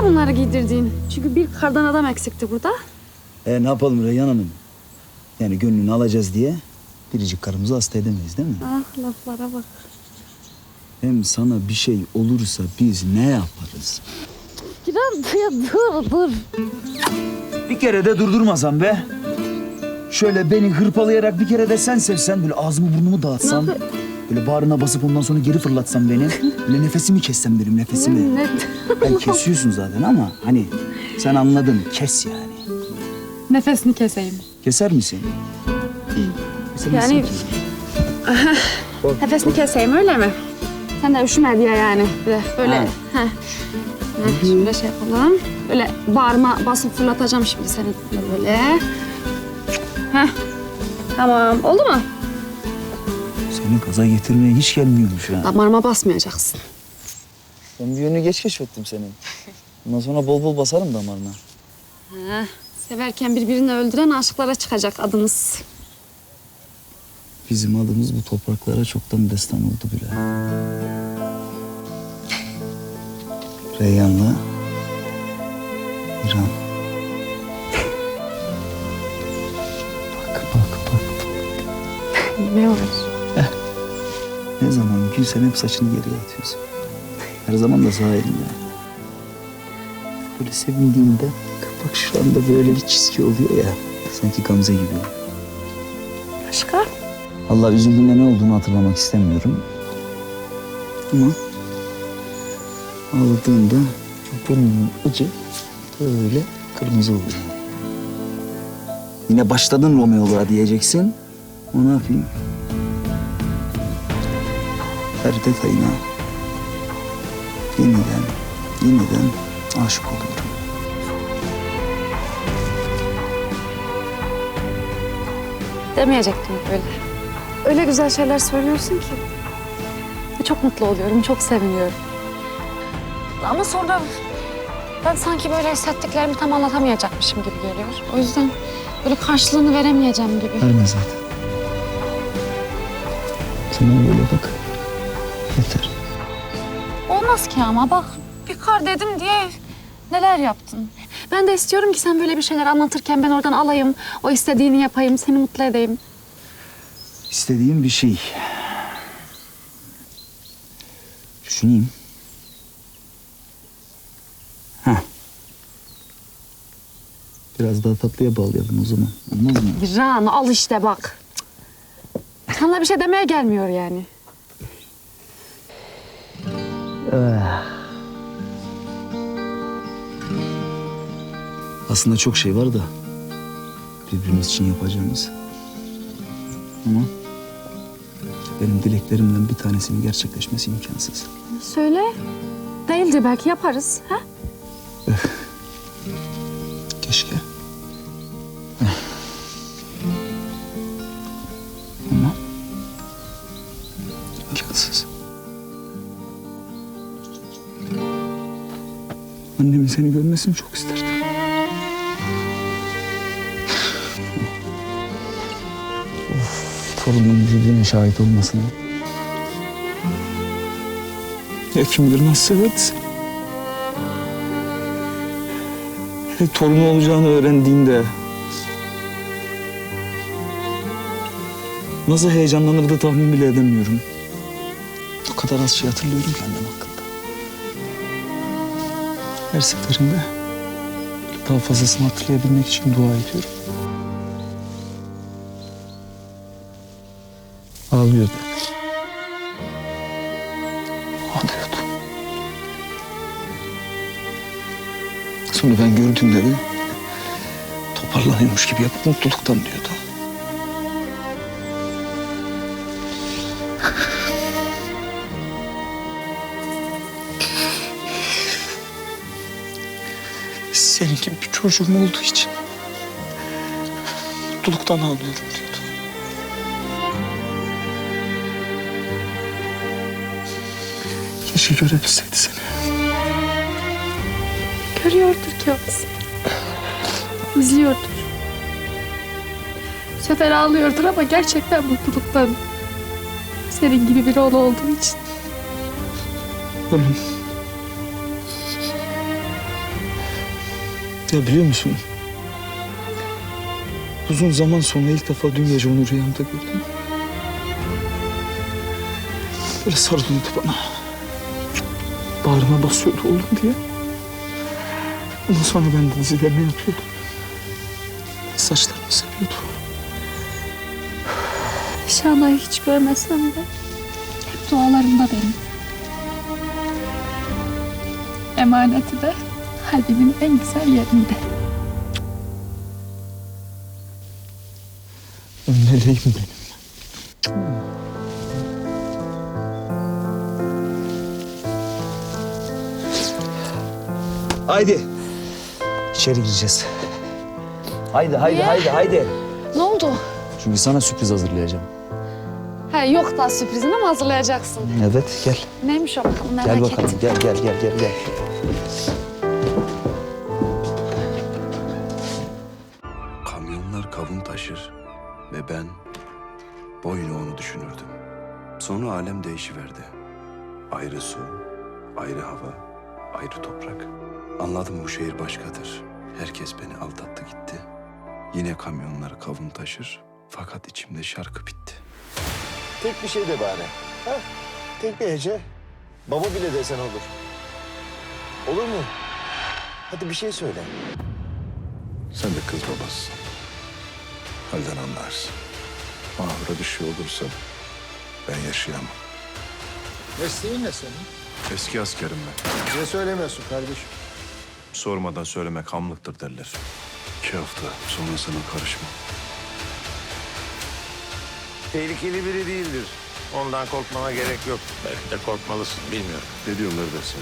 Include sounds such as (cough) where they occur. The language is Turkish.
ya bunları giydirdiğin. Çünkü bir kardan adam eksikti burada. E ne yapalım Reyhan Hanım? Yani gönlünü alacağız diye biricik karımızı hasta edemeyiz değil mi? Ah laflara bak. Hem sana bir şey olursa biz ne yaparız? Giren dur dur. Bir kere de durdurmasam be. Şöyle beni hırpalayarak bir kere de sen sevsen böyle ağzımı burnumu dağıtsan. Ne Böyle bağrına basıp ondan sonra geri fırlatsan beni. Böyle nefesimi kessem benim nefesimi. Ne? Ben kesiyorsun zaten ama hani sen anladın kes yani. Nefesini keseyim. Keser misin? Kesemezsin Yani- ki. Nefesini keseyim öyle mi? Sen de üşüme diye yani. Bir de böyle. Ha. Heh. Heh, şöyle şey yapalım. Böyle bağrıma basıp fırlatacağım şimdi seni böyle. Heh. Tamam. Oldu mu? Seni kaza getirmeye hiç gelmiyormuş ha. Damarıma basmayacaksın. Ben bir yönünü geç keşfettim senin. Bundan sonra bol bol basarım damarına. Heh. Severken birbirini öldüren aşıklara çıkacak adınız. Bizim adımız bu topraklara çoktan destan oldu bile. (laughs) Reyyan'la İran. bak bak bak. Ne var? Ne zaman gülsem hep saçını geriye atıyorsun. Her zaman da sağ elimde. Böyle sevindiğimde bak şu anda böyle bir çizgi oluyor ya. Sanki Gamze gibi. Başka? Allah üzüldüğümde ne olduğunu hatırlamak istemiyorum. Ama ağladığımda burnumun ucu böyle kırmızı oluyor. Yine başladın Romeo'luğa diyeceksin. O ne yapayım? Her detayına yeniden, yeniden aşık oluyorum. Demeyecektim böyle. Öyle güzel şeyler söylüyorsun ki. Çok mutlu oluyorum, çok seviniyorum. Ama sonra ben sanki böyle hissettiklerimi tam anlatamayacakmışım gibi geliyor. O yüzden böyle karşılığını veremeyeceğim gibi. Verme zaten. Sen böyle bak. Yeter. Olmaz ki ama bak bir kar dedim diye neler yaptın. Ben de istiyorum ki sen böyle bir şeyler anlatırken ben oradan alayım. O istediğini yapayım, seni mutlu edeyim. İstediğim bir şey. Düşüneyim. Heh. Biraz daha tatlıya bağlayalım o zaman. Olmaz mı? Viran al işte bak. Sana bir şey demeye gelmiyor yani. Aslında çok şey var da birbirimiz için yapacağımız. Ama benim dileklerimden bir tanesinin gerçekleşmesi imkansız. Söyle. Değildi belki yaparız. Ha? Keşke. Annemin seni görmesini çok isterdim. Of, torunun birbirine şahit olmasına. Ya kim bilir nasıl severdi seni. Hele torunu olacağını öğrendiğinde nasıl heyecanlanırdı tahmin bile edemiyorum. O kadar az şey hatırlıyorum annem hakkında. Her seferinde daha fazlasını hatırlayabilmek için dua ediyorum. Ağlıyordu. Ağlıyordu. Sonra ben gördüğümde de toparlanıyormuş gibi yapıp mutluluktan diyordu. Senin gibi bir çocuğum olduğu için mutluluktan ağlıyorum diyordu. Keşke görebilseydi seni. Görüyordur ki bizi. İzliyordur. Bu sefer ağlıyordur ama gerçekten mutluluktan. Senin gibi biri oğlu olduğu için. Oğlum. Ya biliyor musun? Uzun zaman sonra ilk defa dün gece onu rüyamda gördüm. Böyle sarılıyordu bana. Bağrıma basıyordu oğlum diye. Ondan sonra ben dizilerine yatıyordum. Saçlarını seviyordu. Şahna'yı hiç görmesem de hep dualarımda benim. Emaneti de kalbimin en güzel yerinde. Meleğim benim. Haydi. İçeri gireceğiz. Haydi, haydi, Niye? haydi, haydi. Ne oldu? Çünkü sana sürpriz hazırlayacağım. He yok daha sürprizini mi hazırlayacaksın? Evet, gel. Neymiş o bakalım merak Gel bakalım, ettim. gel, gel, gel, gel, gel. Ve ben boyuna onu düşünürdüm. Sonra alem değişiverdi. Ayrı su, ayrı hava, ayrı toprak. Anladım bu şehir başkadır. Herkes beni aldattı gitti. Yine kamyonlar kavun taşır fakat içimde şarkı bitti. Tek bir şey de bari. Ha? Tek bir hece. Baba bile desen olur. Olur mu? Hadi bir şey söyle. Sen de kız babasısın. Halden anlarsın. Mahvura bir şey olursa ben yaşayamam. Mesleğin ne senin? Eski askerim ben. Bize söylemiyorsun kardeşim. Sormadan söylemek hamlıktır derler. İki hafta sonrasına karışma. Tehlikeli biri değildir. Ondan korkmana gerek yok. Belki de korkmalısın bilmiyorum. Ne diyorlar dersin?